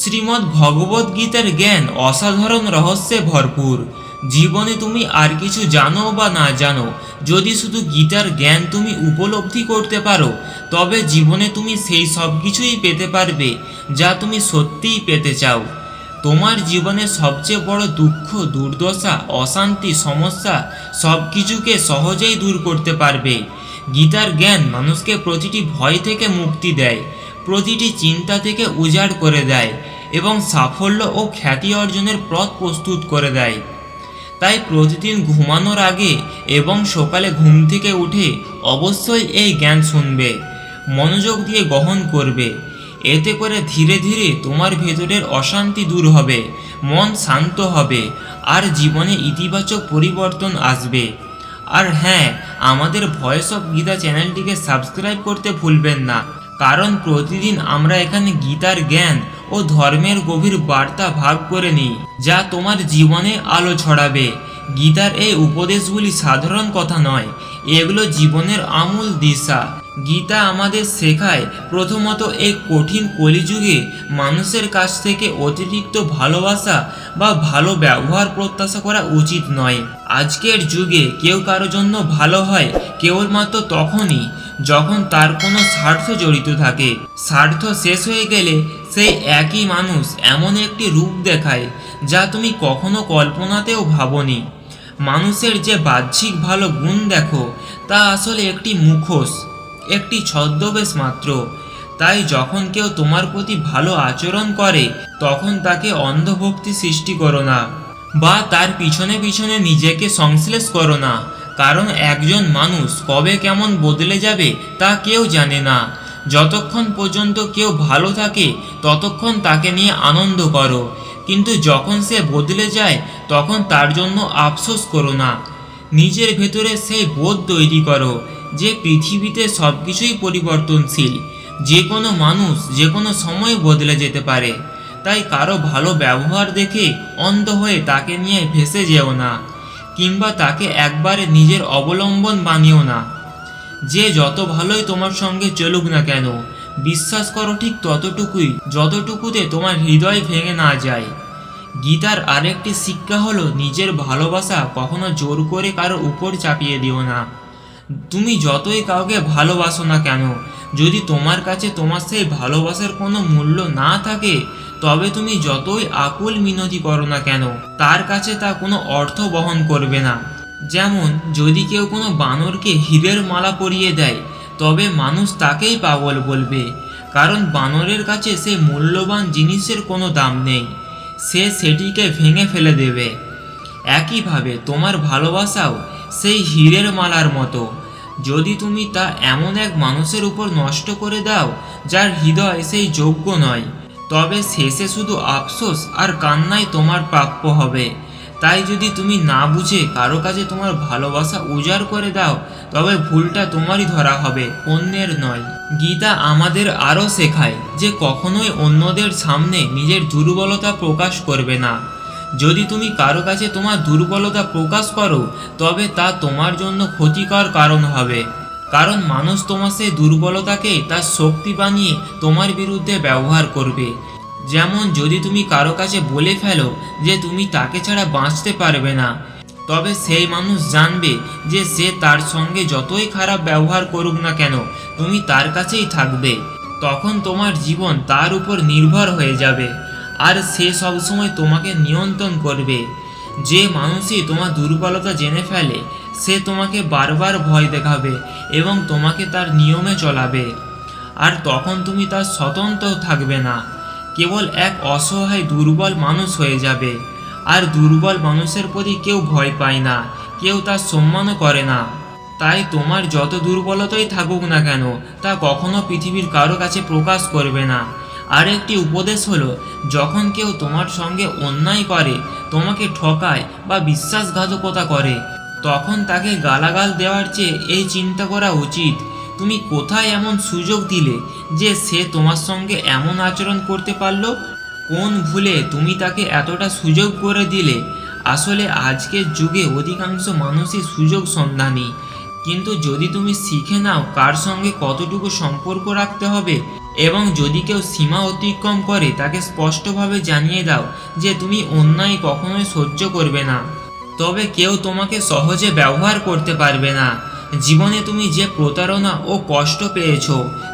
শ্রীমদ্ ভগবদ গীতার জ্ঞান অসাধারণ রহস্যে ভরপুর। জীবনে তুমি আর কিছু জানো বা না জানো, যদি শুধু গীতার জ্ঞান তুমি উপলব্ধি করতে পারো, তবে জীবনে তুমি সেই সব কিছুই পেতে পারবে যা তুমি সত্যিই পেতে চাও। তোমার জীবনের সবচেয়ে বড় দুঃখ, দুর্দশা, অশান্তি, সমস্যা সব কিছুকে সহজেই দূর করতে পারবে। গীতার জ্ঞান মানুষকে প্রতিটি ভয় থেকে মুক্তি দেয়। প্রতিটি চিন্তা থেকে উজাড় করে দেয় এবং সাফল্য ও খ্যাতি অর্জনের পথ প্রস্তুত করে দেয়। তাই প্রতিদিন ঘুমানোর আগে এবং সকালে ঘুম থেকে উঠে অবশ্যই এই জ্ঞান শুনবে, মনোযোগ দিয়ে গ্রহণ করবে। এতে করে ধীরে ধীরে তোমার ভেতরের অশান্তি দূর হবে, মন শান্ত হবে, আর জীবনে ইতিবাচক পরিবর্তন আসবে। আর হ্যাঁ আমাদের ভয়েস অফ গীতা চ্যানেলটিকে সাবস্ক্রাইব করতে ভুলবেন না। কারণ প্রতিদিন আমরা এখানে গীতার জ্ঞান ও ধর্মের গভীর বার্তা ভাগ করে নিই, যা তোমার জীবনে আলো ছড়াবে। গীতার এই উপদেশগুলি সাধারণ কথা নয়, এগুলো জীবনের আমূল দিশা। গীতা আমাদের শেখায় প্রথমত এই কঠিন কলিযুগে মানুষের কাছ থেকে অতিরিক্ত ভালোবাসা বা ভালো ব্যবহার প্রত্যাশা করা উচিত নয়। আজকের যুগে কেউ কারও জন্য ভালো হয় কেবলমাত্র তখনই যখন তার কোনো স্বার্থ জড়িত থাকে, স্বার্থ শেষ হয়ে গেলে সেই একই মানুষ এমন একটি রূপ দেখায় যা তুমি কখনো কল্পনাতেও ভাবনি। মানুষের যে বাহ্যিক ভালো গুণ দেখো, তা আসলে একটি মুখোশ, একটি ছদ্মবেশ মাত্র। তাই যখন কেউ তোমার প্রতি ভালো আচরণ করে, তখন তাকে অন্ধভক্তি সৃষ্টি করো না, বা তার পিছনে পিছনে নিজেকে সংশ্লেষ করো না। কারণ একজন মানুষ কবে কেমন বদলে যাবে তা কেউ জানে না। যতক্ষণ পর্যন্ত কেউ ভালো থাকে, ততক্ষণ তাকে নিয়ে আনন্দ করো। কিন্তু যখন সে বদলে যায়, তখন তার জন্য আফসোস করো না। নিজের ভেতরে সেই বোধ তৈরি করো যে পৃথিবীতে সব কিছুই পরিবর্তনশীল, যে কোনো মানুষ যে কোনো সময় বদলে যেতে পারে। তাই কারও ভালো ব্যবহার দেখে অন্ধ হয়ে তাকে নিয়ে ভেসে যেও না। কিংবা তাকে একবারে নিজের অবলম্বন বানিও না। যে যত ভালোই তোমার সঙ্গে চলুক না কেন, বিশ্বাস করো ঠিক ততটুকুই, যতটুকুতে তোমার হৃদয় ভেঙে না যায়। গীতার আরেকটি শিক্ষা হলো, নিজের ভালোবাসা কখনো জোর করে কারও উপর চাপিয়ে দিও না। তুমি যতই কাউকে ভালোবাসো না কেন যদি তোমার কাছে তোমার সেই ভালোবাসার কোনো মূল্য না থাকে, তবে তুমি যতই আকুল মিনতি করো না কেন, তার কাছে তা কোনো অর্থ বহন করবে না। যেমন, যদি কেউ কোনো বানরকে হীরের মালা পরিয়ে দেয়, তবে মানুষ তাকেই পাগল বলবে, কারণ বানরের কাছে সে মূল্যবান জিনিসের কোনো দাম নেই, সে সেটিকে ভেঙে ফেলে দেবে। একইভাবে তোমার ভালোবাসাও সেই হীরের মালার মতো। যদি তুমি তা এমন এক মানুষের উপর নষ্ট করে দাও, যার হৃদয় সেই যোগ্য নয়। তবে শেষে শুধু আফসোস আর কান্নাই তোমার প্রাপ্য হবে। তাই যদি তুমি না বুঝে কারও কাছে তোমার ভালোবাসা উজাড় করে দাও, তবে ভুলটা তোমারই ধরা হবে, অন্যের নয়। গীতা আমাদের আরও শেখায় যে কখনোই অন্যদের সামনে নিজের দুর্বলতা প্রকাশ করবে না। যদি তুমি কারও কাছে তোমার দুর্বলতা প্রকাশ করো, তবে তা তোমার জন্য ক্ষতিকর কারণ হবে। কারণ মানুষ তোমার সেই দুর্বলতাকে তার শক্তি বানিয়ে তোমার বিরুদ্ধে ব্যবহার করবে। যেমন যদি তুমি কারও কাছে বলে ফেলো যে তুমি তাকে ছাড়া বাঁচতে পারবে না, তবে সেই মানুষ জানবে যে সে তার সঙ্গে যতই খারাপ ব্যবহার করুক না কেন, তুমি তার কাছেই থাকবে। তখন তোমার জীবন তার উপর নির্ভর হয়ে যাবে। আর সে সবসময় তোমাকে নিয়ন্ত্রণ করবে। যে মানুষই তোমার দুর্বলতা জেনে ফেলে, সে তোমাকে বারবার ভয় দেখাবে এবং তোমাকে তার নিয়মে চলাবে। আর তখন তুমি তার স্বতন্ত্র থাকবে না। কেবল এক অসহায় দুর্বল মানুষ হয়ে যাবে। আর দুর্বল মানুষের প্রতি কেউ ভয় পায় না, কেউ তার সম্মানও করে না। তাই তোমার যত দুর্বলতাই থাকুক না কেন, তা কখনো পৃথিবীর কারও কাছে প্রকাশ করবে না। আর একটি উপদেশ হলো, যখন কেউ তোমার সঙ্গে অন্যায় করে, তোমাকে ঠকায় বা বিশ্বাসঘাতকতা করে, তখন তাকে গালাগাল দেওয়ার চেয়ে এই চিন্তা করা উচিত। তুমি কোথায় এমন সুযোগ দিলে যে সে তোমার সঙ্গে এমন আচরণ করতে পারল? কোন ভুলে তুমি তাকে এতটা সুযোগ করে দিলে? আসলে আজকের যুগে অধিকাংশ মানুষই সুযোগ সন্ধানী। কিন্তু যদি তুমি শিখে নাও কার সঙ্গে কতটুকু সম্পর্ক রাখতে হবে এবং যদি কেউ সীমা অতিক্রম করে, তাকে স্পষ্টভাবে জানিয়ে দাও যে তুমি অন্যায় কখনোই সহ্য করবে না। তবে কেউ তোমাকে সহজে ব্যবহার করতে পারবে না। জীবনে তুমি যে প্রতারণা ও কষ্ট পেয়েছ,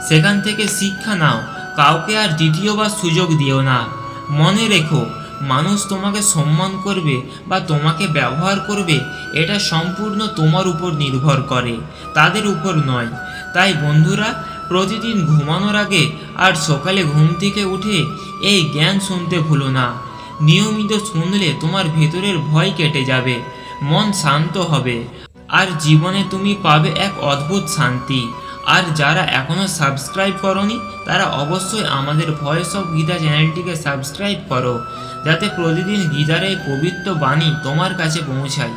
সেখান থেকে শিক্ষা নাও। কাউকে আর দ্বিতীয়বার সুযোগ দিও না। মনে রেখো, মানুষ তোমাকে সম্মান করবে বা তোমাকে ব্যবহার করবে, এটা সম্পূর্ণ তোমার উপর নির্ভর করে, তাদের উপর নয়। তাই বন্ধুরা প্রতিদিন ঘুমানোর আগে আর সকালে ঘুম থেকে উঠে এই জ্ঞান শুনতে ভুলো না। নিয়মিত শুনলে তোমার ভেতরের ভয় কেটে যাবে, মন শান্ত হবে। আর জীবনে তুমি পাবে এক অদ্ভুত শান্তি। আর যারা এখনও সাবস্ক্রাইব করনি, তারা অবশ্যই আমাদের ভয়েস অফ গীতা চ্যানেলটিকে সাবস্ক্রাইব করো, যাতে প্রতিদিন গীতার এই পবিত্র বাণী তোমার কাছে পৌঁছায়।